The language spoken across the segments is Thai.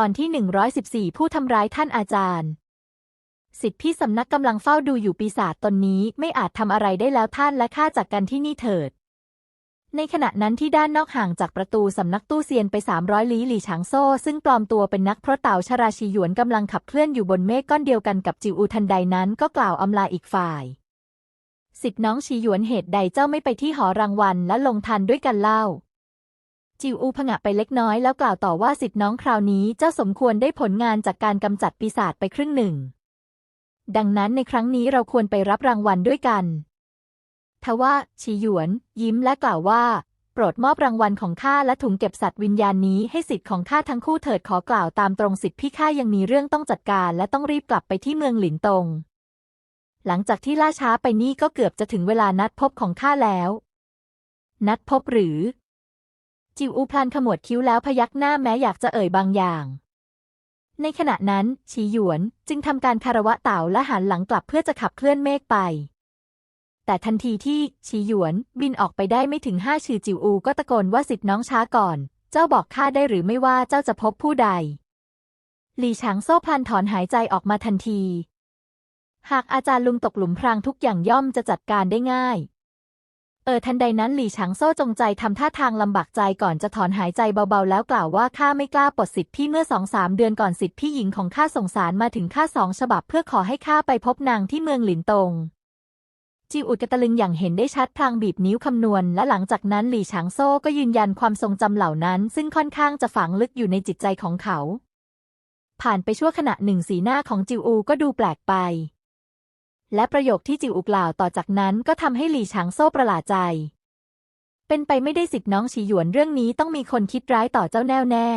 ตอนที่ 114 ผู้ทำร้ายท่านอาจารย์ สิทธิพี่สำนักกำลังเฝ้าดูอยู่ปีศาจตนนี้ไม่อาจทำอะไรได้แล้วท่านและข้าจากกันที่นี่เถิด ในขณะนั้นที่ด้านนอกห่างจากประตูสำนักตู้เซียนไป 300 ลี้หลี่ฉางโซ่ ซึ่งปลอมตัวเป็นนักพระเต่าชราชีหยวนกำลังขับเคลื่อนอยู่บนเมฆก้อนเดียวกันกับจิวอูทันใดนั้นก็กล่าวอำลาอีกฝ่ายสิทธิน้องชีหยวนเหตุใดเจ้าไม่ไปที่หอรางวัลและลงทันด้วยกันเล่า จิวอูผงะไปเล็กน้อยแล้วกล่าวต่อว่าสิทธิน้องคราวนี้เจ้าสมควรได้ผลงานจากการกำจัดปีศาจไปครึ่งหนึ่ง ดังนั้นในครั้งนี้เราควรไปรับรางวัลด้วยกัน ทว่าชีหยวน ยิ้มและกล่าวว่า โปรดมอบรางวัลของข้าและถุงเก็บสัตว์วิญญาณนี้ให้สิทธิ์ของข้าทั้งคู่เถิดขอกล่าวตามตรงสิทธิ์พี่ข้ายังมีเรื่องต้องจัดการและต้องรีบกลับไปที่เมืองหลินตง หลังจากที่ล่าช้าไปนี่ก็เกือบจะถึงเวลานัดพบของข้าแล้ว นัดพบหรือ จิวอูพลันขมวดคิ้วแล้วพยักหน้าแม้อยากจะเอ่ยบางอย่าง ในขณะนั้นชีหยวนจึงทำการคารวะเต่าและหันหลังกลับเพื่อจะขับเคลื่อนเมฆไป แต่ทันทีที่ชีหยวนบินออกไปได้ไม่ถึงห้าชื่อจิวอูก็ตะโกนว่าสิทธิ์น้องช้าก่อน เจ้าบอกข้าได้หรือไม่ว่าเจ้าจะพบผู้ใดหลี่ฉางโซ่พลันถอนหายใจออกมาทันที หากอาจารย์ลุงตกหลุมพรางทุกอย่างย่อมจะจัดการได้ง่าย เออทันใดนั้นหลี่ฉางโซ่จงใจทำท่าทางลำบากใจก่อนจะถอนหายใจเบาๆ แล้วกล่าวว่าข้าไม่กล้าปลดสิทธิ์พี่เมื่อสองสามเดือนก่อนสิทธิ์พี่หญิงของข้าส่งสารมาถึงข้าสองฉบับเพื่อขอให้ข้าไปพบนางที่เมืองหลินตงจิวอุดกระตะลึงอย่างเห็นได้ชัดพลางบีบนิ้วคำนวณ และหลังจากนั้นหลี่ฉางโซ่ก็ยืนยันความทรงจำเหล่านั้น ซึ่งค่อนข้างจะฝังลึกอยู่ในจิตใจของเขา ผ่านไปชั่วขณะหนึ่งสีหน้าของจิวอูก็ดูแปลกไป และประโยคที่จิวอูกล่าวต่อจากนั้นก็ทำให้หลี่ฉางโซ่ประหลาดใจ เป็นไปไม่ได้สิทธิ์น้องฉีหยวนเรื่องนี้ต้องมีคนคิดร้ายต่อเจ้าแน่วแน่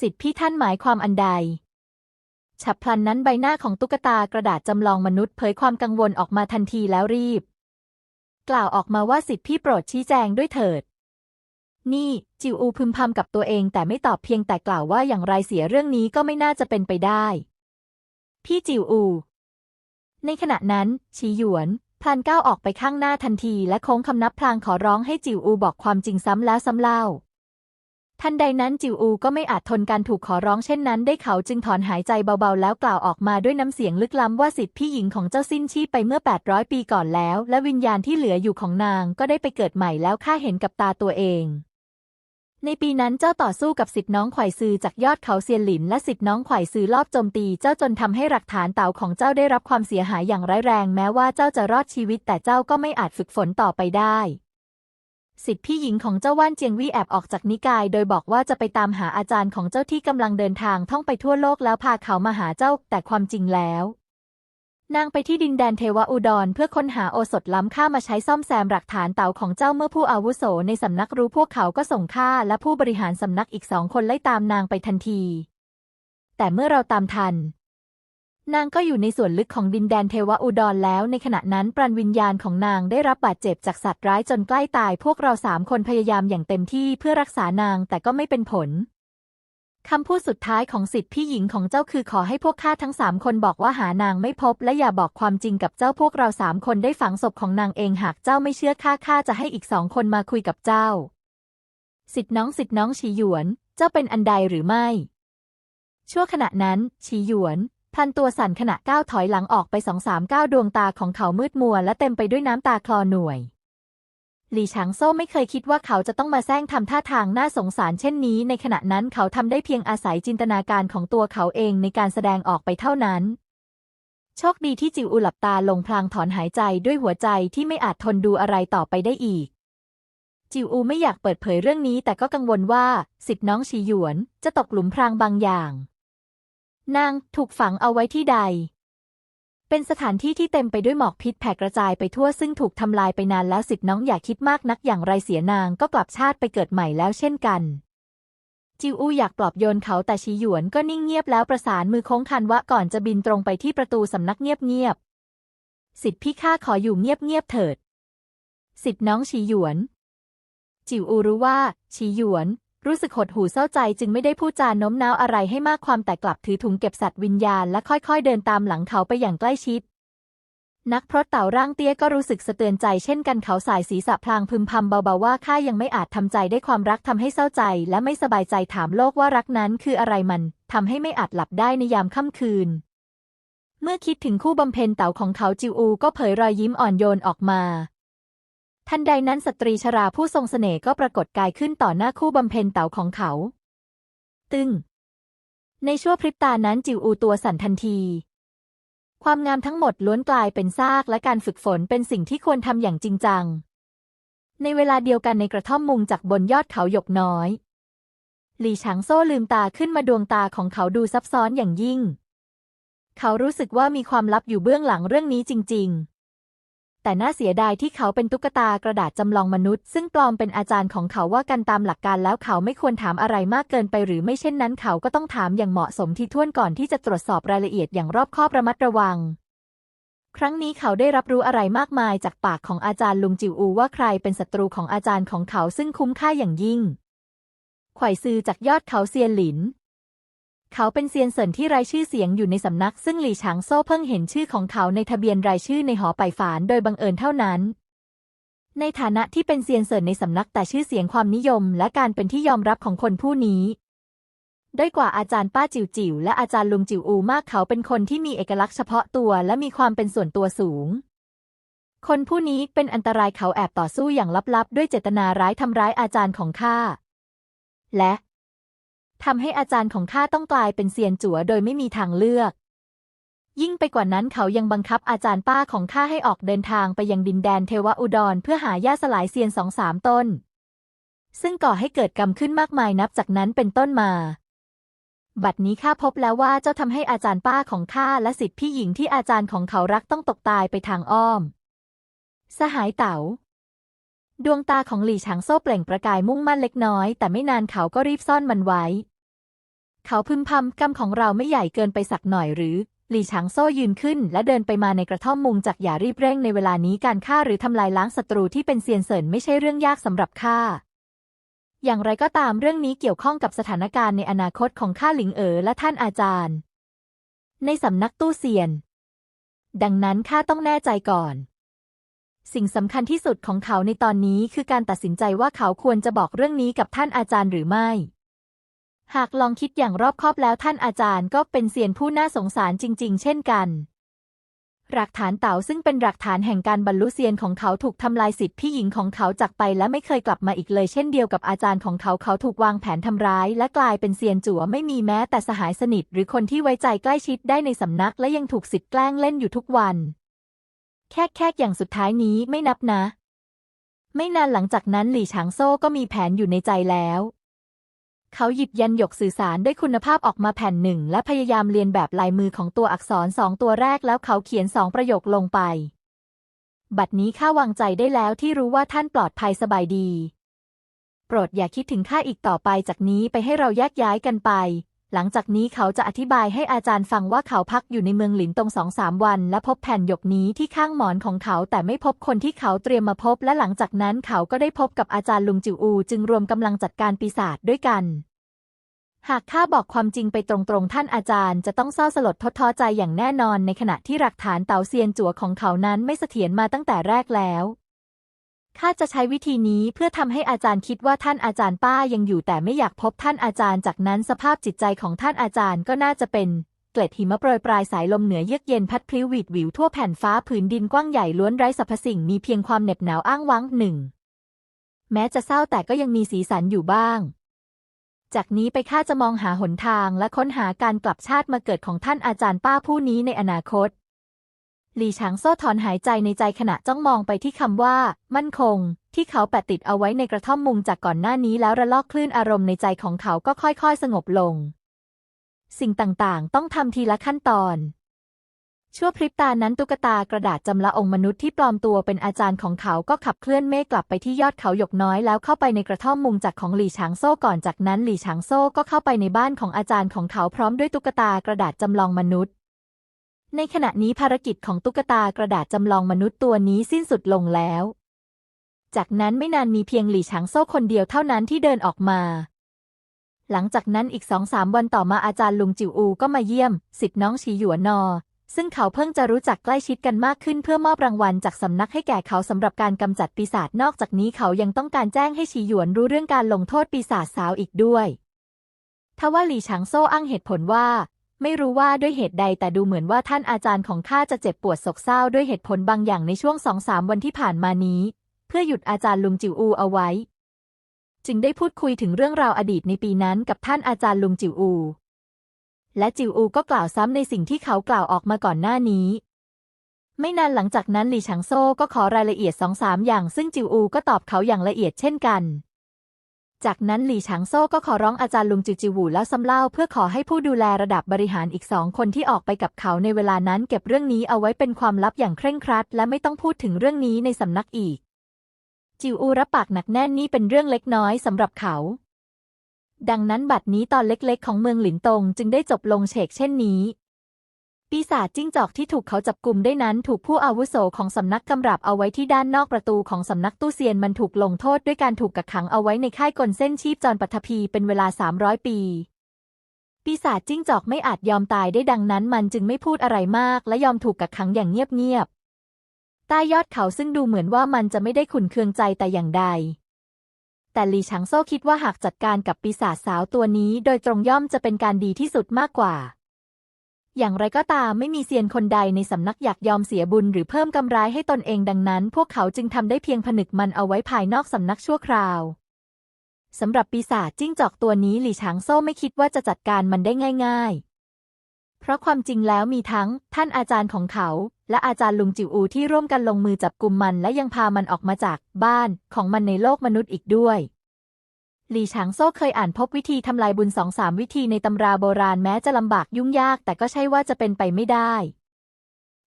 สิทธิ์พี่ท่านหมายความอันใด ฉับพลันนั้นใบหน้าของตุ๊กตากระดาษจำลองมนุษย์เผยความกังวลออกมาทันทีแล้วรีบ กล่าวออกมาว่าสิทธิ์พี่โปรดชี้แจงด้วยเถิด นี่จิวอูพึมพำกับตัวเองแต่ไม่ตอบเพียงแต่กล่าวว่าอย่างไรเสียเรื่องนี้ก็ไม่น่าจะเป็นไปได้ พี่จิวอู ในขณะนั้นชีหยวนพลันก้าวออกไปข้างหน้าทันทีและโค้งคำนับพลางขอร้องให้จิวอูบอกความจริงซ้ำแล้วซ้ำเล่า ทันใดนั้นจิวอูก็ไม่อาจทนการถูกขอร้องเช่นนั้น ได้เขาจึงถอนหายใจเบาๆ แล้วกล่าวออกมาด้วยน้ำเสียงลึกล้ำว่าสิทธิพี่หญิงของเจ้าสิ้นชีพไปเมื่อ 800 ปีก่อนแล้ว และวิญญาณที่เหลืออยู่ของนางก็ได้ไปเกิดใหม่แล้วข้าเห็นกับตาตัวเอง ในปีนั้นเจ้าต่อสู้กับสิทธิน้องไข่ซือจากยอดเขาเซียนหลินและสิทธิน้องไข่ซือลอบโจมตีเจ้าจนทำให้หลักฐานเต่าของเจ้าได้รับความเสียหายอย่างร้ายแรง แม้ว่าเจ้าจะรอดชีวิต แต่เจ้าก็ไม่อาจฝึกฝนต่อไปได้ สิทธิพี่หญิงของเจ้าว่านเจียงวี่แอบออกจากนิกาย โดยบอกว่าจะไปตามหาอาจารย์ของเจ้าที่กำลังเดินทางท่องไปทั่วโลกแล้วพาเขามาหาเจ้า แต่ความจริงแล้ว นางไปที่ดินแดนเทวอุดรเพื่อค้นหาโอสถล้ำค่ามาใช้ซ่อมแซมหลักฐานเต่าของเจ้าเมื่อผู้อาวุโสในสำนักรู้พวกเขาก็ส่งข้าและผู้บริหารสำนักอีกสองคนไล่ตามนางไปทันที แต่เมื่อเราตามทัน นางก็อยู่ในส่วนลึกของดินแดนเทวอุดรแล้วในขณะนั้นปราณวิญญาณของนางได้รับบาดเจ็บจากสัตว์ร้ายจนใกล้ตาย พวกเราสามคนพยายามอย่างเต็มที่เพื่อรักษานางแต่ก็ไม่เป็นผล คำพูดสุดท้ายของสิทธิพี่หญิงของเจ้าคือขอให้พวกข้าทั้งสามคนบอกว่าหานางไม่พบ และอย่าบอกความจริงกับเจ้าพวกเราสามคนได้ฝังศพของนางเองหากเจ้าไม่เชื่อข้าข้าจะให้อีกสองคนมาคุยกับเจ้า สิทธิน้องสิทธิน้องฉีหยวน เจ้าเป็นอันใดหรือไม่ ชั่วขณะนั้นฉีหยวนพันตัวสั่นขณะก้าวถอยหลังออกไปสองสามก้าวดวงตาของเขามืดมัวและเต็มไปด้วยน้ำตาคลอหน่วย หลี่ฉางโซ่ไม่เคยคิดว่าเขาจะต้องมาแซงทำท่าทางน่าสงสารเช่นนี้ ในขณะนั้นเขาทำได้เพียงอาศัยจินตนาการของตัวเขาเองในการแสดงออกไปเท่านั้น โชคดีที่จิวอูหลับตาลงพลางถอนหายใจด้วยหัวใจที่ไม่อาจทนดูอะไรต่อไปได้อีก จิวอูไม่อยากเปิดเผยเรื่องนี้ แต่ก็กังวลว่าสิทธิน้องชีหยวนจะตกหลุมพรางบางอย่าง นางถูกฝังเอาไว้ที่ใด เป็นสถานที่ที่เต็มไปด้วยหมอกพิษแผ่กระจายไปทั่วซึ่งถูกทำลายไปนานแล้วสิทธิน้องอย่าคิดมากนักอย่างไรเสียนางก็กลับชาติไปเกิดใหม่แล้วเช่นกัน จิวอูอยากปลอบโยนเขาแต่ชีหยวนก็นิ่งเงียบแล้วประสานมือโค้งคันวะก่อนจะบินตรงไปที่ประตูสำนักเงียบๆสิทธิพี่ข้าขออยู่เงียบๆเถิด สิทธิน้องชีหยวน จิวอูรู้ว่าชีหยวน รู้สึกหดหู่เศร้าใจจึงไม่ได้พูดจาโน้มน้าวอะไรให้มากความแต่กลับถือถุงเก็บสัตว์วิญญาณและค่อยๆ เดินตามหลังเขาไปอย่างใกล้ชิด นักพรตเต่าร่างเตี้ยก็รู้สึกสะเตือนใจเช่นกันเขาสายศีรษะพลางพึมพำเบาๆว่าข้ายังไม่อาจทำใจได้ความรักทำให้เศร้าใจ และไม่สบายใจถามโลกว่ารักนั้นคืออะไรมันทำให้ไม่อาจหลับได้ในยามค่ำคืน เมื่อคิดถึงคู่บำเพ็ญเต่าของเขาจิวอูก็เผยรอยยิ้มอ่อนโยนออกมา ทันใดนั้นสตรีชราผู้ทรงเสน่ห์ก็ปรากฏกายขึ้นต่อหน้าคู่บำเพ็ญเต่าของเขา ตึง ในชั่วพริบตานั้นจิวอูตัวสั่นทันที ความงามทั้งหมดล้วนกลายเป็นซากและการฝึกฝนเป็นสิ่งที่ควรทำอย่างจริงจัง ในเวลาเดียวกันในกระท่อมมุงจากบนยอดเขาหยกน้อยหลี่ฉางโซ่ลืมตาขึ้นมาดวงตาของเขาดูซับซ้อนอย่างยิ่ง เขารู้สึกว่ามีความลับอยู่เบื้องหลังเรื่องนี้จริง ๆ แต่น่าเสียดายที่เขาเป็นตุ๊กตากระดาษจำลองมนุษย์ ซึ่งปลอมเป็นอาจารย์ของเขาว่ากันตามหลักการแล้วเขาไม่ควรถามอะไรมากเกินไปหรือไม่เช่นนั้นเขาก็ต้องถามอย่างเหมาะสมที่ถ้วนก่อนที่จะตรวจสอบรายละเอียดอย่างรอบคอบระมัดระวัง ครั้งนี้เขาได้รับรู้อะไรมากมายจากปากของอาจารย์ลุงจิวอูว่าใครเป็นศัตรูของอาจารย์ของเขาซึ่งคุ้มค่าอย่างยิ่งไขว่ซือจากยอดเขาเซียนหลิน เขาเป็นเซียนเซินที่รายชื่อเสียงอยู่ในสำนัก ซึ่งหลี่ฉางโซ่เพิ่งเห็นชื่อของเขาในทะเบียนรายชื่อในหอไปฝานโดยบังเอิญเท่านั้น ในฐานะที่เป็นเซียนเซินในสำนักแต่ชื่อเสียงความนิยม และการเป็นที่ยอมรับของคนผู้นี้ด้อยกว่าอาจารย์ป้าจิ๋วจิ๋วและอาจารย์ลุงจิ๋วอูมากเขาเป็นคนที่มีเอกลักษณ์เฉพาะตัวและมีความเป็นส่วนตัวสูง คนผู้นี้เป็นอันตรายเขาแอบต่อสู้อย่างลับๆ ด้วยเจตนาร้ายทำร้ายอาจารย์ของข้าและ ทำให้อาจารย์ของข้าต้องกลายเป็นเซียนจั๋วโดยไม่มีทางเลือก ยิ่งไปกว่านั้นเขายังบังคับอาจารย์ป้าของข้าให้ออกเดินทางไปยังดินแดนเทวอุดรเพื่อหาหญ้าสลายเซียนสองสามต้น ซึ่งก่อให้เกิดกรรมขึ้นมากมายนับจากนั้นเป็นต้นมา บัดนี้ข้าพบแล้วว่าเจ้าทำให้อาจารย์ป้าของข้าและสิทธิพี่หญิงที่อาจารย์ของเขารักต้องตกตายไปทางอ้อม สหายเต๋าดวงตาของหลี่ฉางโซ่เปล่งประกายมุ่งมั่นเล็กน้อย แต่ไม่นานเขาก็รีบซ่อนมันไว้ เขาพึมพำกรรมของเราไม่ใหญ่เกินไปสักหน่อยหรือ หลี่ฉางโซ่ยืนขึ้น และเดินไปมาในกระท่อมมุงจากอย่ารีบเร่งในเวลานี้การฆ่าหรือทำลายล้างศัตรูที่เป็นเซียนเซินไม่ใช่เรื่องยากสำหรับข้าอย่างไรก็ตามเรื่องนี้เกี่ยวข้องกับสถานการณ์ในอนาคตของข้าหลิงเอ๋อและท่านอาจารย์ ในสำนักตู้เซียน ดังนั้นข้าต้องแน่ใจก่อน สิ่งสำคัญที่สุดของเขาในตอนนี้คือการตัดสินใจว่าเขาควรจะบอกเรื่องนี้กับท่านอาจารย์หรือไม่ หากลองคิดอย่างรอบคอบแล้วท่านอาจารย์ก็เป็นเซียนผู้น่าสงสารจริง ๆ เช่นกัน หลักฐานเต๋าซึ่งเป็นหลักฐานแห่งการบรรลุเซียนของเขาถูกทำลายสิทธิพี่หญิงของเขาจากไปและไม่เคยกลับมาอีกเลยเช่นเดียวกับอาจารย์ของเขาเขาถูกวางแผนทำร้าย และกลายเป็นเซียนจั่วไม่มีแม้แต่สหายสนิท หรือคนที่ไว้ใจใกล้ชิดได้ในสำนักและยังถูกสิทธิ์แกล้งเล่นอยู่ทุกวัน แค่แค่อย่างสุดท้ายนี้ไม่นับนะ ไม่นานหลังจากนั้นหลี่ฉางโซ่ก็มีแผนอยู่ในใจแล้ว เขาหยิบยันหยกสื่อสารด้วยคุณภาพออกมาแผ่นหนึ่ง และพยายามเรียนแบบลายมือของตัวอักษรสองตัวแรกแล้วเขาเขียนสองประโยคลงไป บัดนี้ข้าวางใจได้แล้วที่รู้ว่าท่านปลอดภัยสบายดี โปรดอย่าคิดถึงข้าอีกต่อไปจากนี้ไปให้เราแยกย้ายกันไป หลังจากนี้เขาจะอธิบายให้อาจารย์ฟังว่าเขาพักอยู่ในเมืองหลินตงสองสามวัน และพบแผ่นหยกนี้ที่ข้างหมอนของเขา แต่ไม่พบคนที่เขาเตรียมมาพบ และหลังจากนั้นเขาก็ได้พบกับอาจารย์ลุงจิวอู จึงรวมกำลังจัดการปีศาจด้วยกัน หากข้าบอกความจริงไปตรงๆ ท่านอาจารย์จะต้องเศร้าสลดทดท้อใจอย่างแน่นอน ในขณะที่หลักฐานเตาเซียนจั่วของเขานั้นไม่เสถียรมาตั้งแต่แรกแล้ว ข้าจะใช้วิธีนี้เพื่อทำให้อาจารย์คิดว่าท่านอาจารย์ป้ายังอยู่แต่ไม่อยากพบท่านอาจารย์ จากนั้นสภาพจิตใจของท่านอาจารย์ก็น่าจะเป็นเกล็ดหิมะโปรยปลายสายลมเหนือเยือกเย็นพัดพลิ้วหวีดหวิวทั่วแผ่นฟ้าผืนดินกว้างใหญ่ล้วนไร้สรรพสิ่งมีเพียงความเหน็บหนาวอ้างว้างหนึ่ง แม้จะเศร้าแต่ก็ยังมีสีสันอยู่บ้าง จากนี้ไปข้าจะมองหาหนทางและค้นหาการกลับชาติมาเกิดของท่านอาจารย์ป้าผู้นี้ในอนาคต หลี่ฉางโซ่ถอนหายใจในใจขณะจ้องมองไปที่คำว่า มั่นคง ที่เขาแปะติดเอาไว้ในกระท่อมมุงจากก่อนหน้านี้แล้วระลอกคลื่นอารมณ์ในใจของเขาก็ค่อยๆ สงบลง สิ่งต่างๆ ต้องทำทีละขั้นตอน ชั่วพริบตานั้นตุ๊กตากระดาษจำละองค์มนุษย์ที่ปลอมตัวเป็นอาจารย์ของเขาก็ขับเคลื่อนเมฆกลับไปที่ยอดเขาหยกน้อยแล้วเข้าไปในกระท่อมมุงจากของหลี่ฉางโซ่ก่อนจากนั้นหลี่ฉางโซ่ก็เข้าไปในบ้านของอาจารย์ของเขาพร้อมด้วยตุ๊กตากระดาษจำลองมนุษย์ ในขณะนี้ภารกิจของตุ๊กตากระดาษจำลองมนุษย์ตัวนี้สิ้นสุดลงแล้ว จากนั้นไม่นานมีเพียงหลี่ฉางโซ่คนเดียวเท่านั้นที่เดินออกมา หลังจากนั้นอีกสองสามวันต่อมาอาจารย์ลุงจิวอูก็มาเยี่ยมสิทธิ์น้องฉีหยวนนอ ซึ่งเขาเพิ่งจะรู้จักใกล้ชิดกันมากขึ้นเพื่อมอบรางวัลจากสำนักให้แก่เขาสำหรับการกำจัดปีศาจนอกจากนี้เขายังต้องการแจ้งให้ฉีหยวนรู้เรื่องการลงโทษปีศาจสาวอีกด้วยทว่าหลี่ฉางโซ่อ้างเหตุผลว่า ไม่รู้ว่าด้วยเหตุใดแต่ดูเหมือนว่าท่านอาจารย์ของข้าจะเจ็บปวดโศกเศร้าด้วยเหตุผลบางอย่างในช่วงสองสามวันที่ผ่านมานี้ เพื่อหยุดอาจารย์ลุงจิวอูเอาไว้ จึงได้พูดคุยถึงเรื่องราวอดีตในปีนั้นกับท่านอาจารย์ลุงจิวอู และจิวอูก็กล่าวซ้ำในสิ่งที่เขากล่าวออกมาก่อนหน้านี้ ไม่นานหลังจากนั้นหลี่ฉางโซ่ก็ขอรายละเอียดสองสามอย่าง ซึ่งจิวอูก็ตอบเขาอย่างละเอียดเช่นกัน จากนั้นหลี่ฉางโซ่ก็ขอร้องอาจารย์ลุงจิวจิวหูแล้วซ้ำเล่าเพื่อขอให้ผู้ดูแลระดับบริหารอีกสองคนที่ออกไปกับเขาในเวลานั้นเก็บเรื่องนี้เอาไว้เป็นความลับอย่างเคร่งครัด และไม่ต้องพูดถึงเรื่องนี้ในสำนักอีก จิวอูรับปากหนักแน่นนี่เป็นเรื่องเล็กน้อยสำหรับเขา ดังนั้นบัดนี้ตอนเล็กๆ ของเมืองหลินตงจึงได้จบลงเฉกเช่นนี้ ปีศาจจิ้งจอกที่ถูกเขาจับกลุ่มได้นั้นถูกผู้อาวุโสของสำนักกำรับเอาไว้ที่ด้านนอกประตูของสำนักตู้เซียนมันถูกลงโทษด้วยการถูกกักขังเอาไว้ในค่ายกลเส้นชีพจรปัทภีเป็นเวลา 300 ปี ปีศาจจิ้งจอกไม่อาจยอมตายได้ดังนั้นมันจึงไม่พูดอะไรมากและยอมถูกกักขังอย่างเงียบๆใต้ยอดเขาซึ่งดูเหมือนว่ามันจะไม่ได้ขุนเคืองใจแต่อย่างใดแต่หลีฉางโซ่คิดว่าหากจัดการกับปีศาจสาวตัวนี้ โดยตรงย่อมจะเป็นการดีที่สุดมากกว่า อย่างไรก็ตามไม่มีเซียนคนใดในสำนักอยากยอมเสียบุญหรือเพิ่มกำไรให้ตนเองดังนั้น พวกเขาจึงทำได้เพียงผนึกมันเอาไว้ภายนอกสำนักชั่วคราวสำหรับปีศาจจิ้งจอกตัวนี้หลี่ฉางโซ่ไม่คิดว่าจะจัดการมันได้ง่าย ๆ เพราะความจริงแล้วมีทั้งท่านอาจารย์ของเขา และอาจารย์ลุงจิวอูที่ร่วมกันลงมือจับกลุ่มมันและยังพามันออกมาจากบ้านของมันในโลกมนุษย์อีกด้วย หลี่ฉางโซ่เคยอ่านพบวิธีทำลายบุญสองสามวิธีในตำราโบราณแม้จะลำบากยุ่งยาก แต่ก็ใช่ว่าจะเป็นไปไม่ได้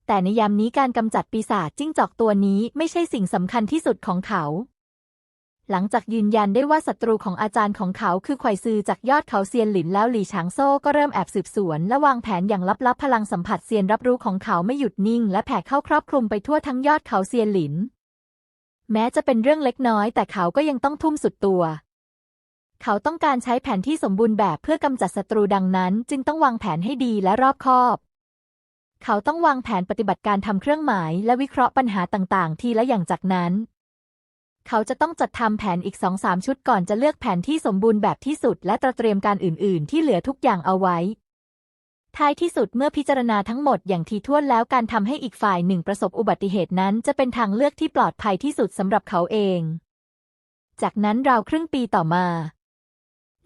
แต่ในยามนี้การกำจัดปีศาจจิ้งจอกตัวนี้ไม่ใช่สิ่งสำคัญที่สุดของเขา หลังจากยืนยันได้ว่าศัตรูของอาจารย์ของเขาคือไขว่ซือจากยอดเขาเซียนหลินแล้วหลี่ฉางโซ่ก็เริ่มแอบสืบสวน และวางแผนอย่างลับๆพลังสัมผัสเซียนรับรู้ของเขาไม่หยุดนิ่ง และแผ่เข้าครอบคลุมไปทั่วทั้งยอดเขาเซียนหลิน แม้จะเป็นเรื่องเล็กน้อย แต่เขาก็ยังต้องทุ่มสุดตัว เขาต้องการใช้แผนที่สมบูรณ์แบบเพื่อกำจัดศัตรูดังนั้น จึงต้องวางแผนให้ดีและรอบคอบ เขาต้องวางแผนปฏิบัติการทำเครื่องหมายและวิเคราะห์ปัญหาต่างๆ ทีละอย่างจากนั้น เขาจะต้องจัดทำแผนอีกสองสามชุดก่อนจะเลือกแผนที่สมบูรณ์แบบที่สุด และตระเตรียมการอื่น ๆ ที่เหลือทุกอย่างเอาไว้ท้ายที่สุดเมื่อพิจารณาทั้งหมดอย่างทีท่วนแล้วการทำให้อีกฝ่ายหนึ่งประสบอุบัติเหตุนั้น จะเป็นทางเลือกที่ปลอดภัยที่สุดสำหรับเขาเอง จากนั้นราวครึ่งปีต่อมา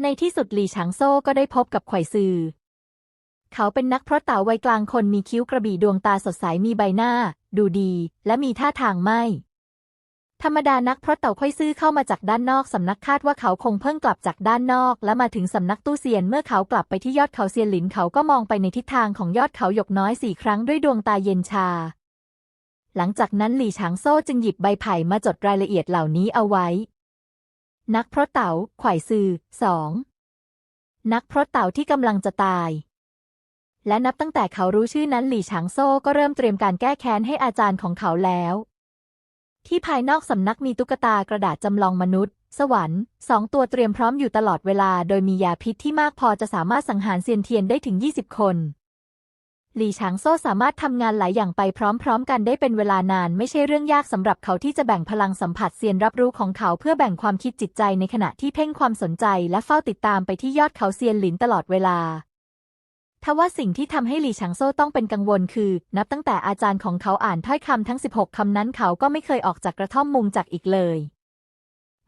ในที่สุดหลี่ฉางโซ่ก็ได้พบกับไขว่ซือ เขาเป็นนักพรตเต่าวัยกลางคนมีคิ้วกระบี่ดวงตาสดใสมีใบหน้า ดูดี และมีท่าทางไม่ ธรรมดานักพรตเต่าค่อยซื่อเข้ามาจากด้านนอกสำนักคาดว่าเขาคงเพิ่งกลับจากด้านนอก และมาถึงสำนักตู้เซียนเมื่อเขากลับไปที่ยอดเขาเซียนหลินเขาก็มองไปในทิศทางของยอดเขาหยกน้อยสี่ครั้งด้วยดวงตาเย็นชา หลังจากนั้นหลี่ฉางโซ่จึงหยิบใบไผ่มาจดรายละเอียดเหล่านี้เอาไว้ นักพรตเต่าไขว่ซือสองนักพรตเต่าที่กำลังจะตาย และนับตั้งแต่เขารู้ชื่อนั้นหลี่ฉางโซ่ก็เริ่มเตรียมการแก้แค้นให้อาจารย์ของเขาแล้ว ที่ภายนอกสำนักมีตุ๊กตากระดาษจำลองมนุษย์ สวรรค์สองตัวเตรียมพร้อมอยู่ตลอดเวลา โดยมียาพิษที่มากพอจะสามารถสังหารเซียนเทียนได้ถึง 20 คน หลี่ฉางโซ่สามารถทำงานหลายอย่างไปพร้อมๆ กันได้เป็นเวลานาน ไม่ใช่เรื่องยากสำหรับเขาที่จะแบ่งพลังสัมผัสเซียนรับรู้ของเขาเพื่อแบ่งความคิดจิตใจในขณะที่เพ่งความสนใจและเฝ้าติดตามไปที่ยอดเขาเซียนหลินตลอดเวลาทว่าสิ่งที่ทำให้หลี่ฉางโซ่ต้องเป็นกังวลคือ นับตั้งแต่อาจารย์ของเขาอ่านถ้อยคำทั้ง 16คำนั้นเขาก็ไม่เคยออกจากกระท่อมมุงจักอีกเลย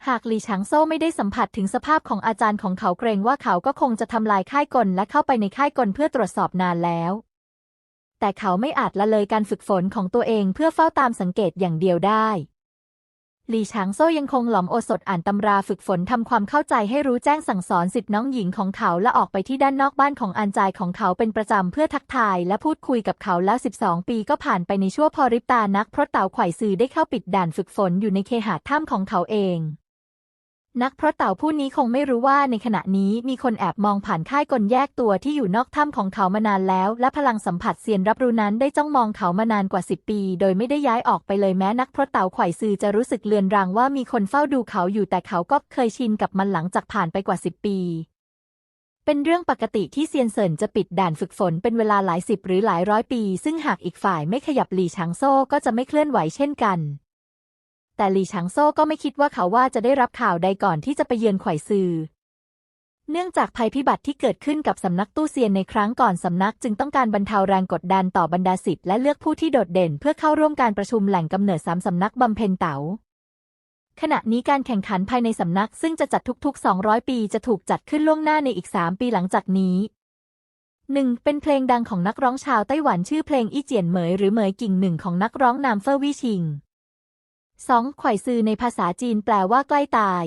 หากหลี่ฉางโซ่ไม่ได้สัมผัสถึงสภาพของอาจารย์ของเขาเกรงว่าเขาก็คงจะทำลายค่ายกลและเข้าไปในค่ายกลเพื่อตรวจสอบนานแล้ว แต่เขาไม่อาจละเลยการฝึกฝนของตัวเองเพื่อเฝ้าตามสังเกตอย่างเดียวได้หลี่ฉางโซ่ยังคงหลอมโอสถอ่านตำราฝึกฝนทำความเข้าใจให้รู้แจ้งสั่งสอนสิทธิน้องหญิงของเขาและออกไปที่ด้านนอกบ้านของอันจายของเขาเป็นประจำเพื่อทักทายและพูดคุยกับเขาแล้ว 12 ปีก็ผ่านไปในชั่วพอริบตานัก เพราะเต่าไข่ซือได้เข้าปิดด่านฝึกฝนอยู่ในเคหะถ้ำของเขาเอง นักเพราะเต่าผู้นี้คงไม่รู้ว่าในขณะนี้มีคนแอบมองผ่านค่ายกลแยกตัวที่อยู่นอกถ้ำของเขามานานแล้ว และพลังสัมผัสเซียนรับรู้นั้นได้จ้องมองเขามานานกว่า10ปี โดยไม่ได้ย้ายออกไปเลยแม้นักเพราะเต่าไขว่ซือจะรู้สึกเลือนรางว่ามีคนเฝ้าดูเขาอยู่แต่เขาก็เคยชินกับมันหลังจากผ่านไปกว่า10ปี เป็นเรื่องปกติที่เซียนเซินจะปิดด่านฝึกฝนเป็นเวลาหลายสิบหรือหลายร้อยปี ซึ่งหากอีกฝ่ายไม่ขยับหลี่ฉางโซ่ก็จะไม่เคลื่อนไหวเช่นกัน แต่หลี่ฉางโซ่ก็ไม่คิดว่าเขาว่าจะได้รับข่าวใดก่อนที่จะไปเยือนไขว่ซือเนื่องจากภัยพิบัติที่เกิดขึ้นกับสำนักตู้เซียนในครั้งก่อนสำนักจึงต้องการบรรเทาแรงกดดันต่อบรรดาศิษย์และเลือกผู้ที่โดดเด่นเพื่อเข้าร่วมการประชุมแหล่งกำเนิดสามสำนักบำเพ็ญเต๋าขณะนี้การแข่งขันภายในสำนักซึ่งจะจัดทุกๆ 200 ปีจะถูกจัดขึ้นล่วงหน้าในอีก 3 ปีหลังจากนี้ 1. เป็นเพลงดังของนักร้องชาวไต้หวันชื่อเพลงอี้เจียนเหมยหรือเหมยกิ่งหนึ่งของนักร้องนามเฟอร์วี่ชิง 2. ไขว่ซือในภาษาจีนแปลว่าใกล้ตาย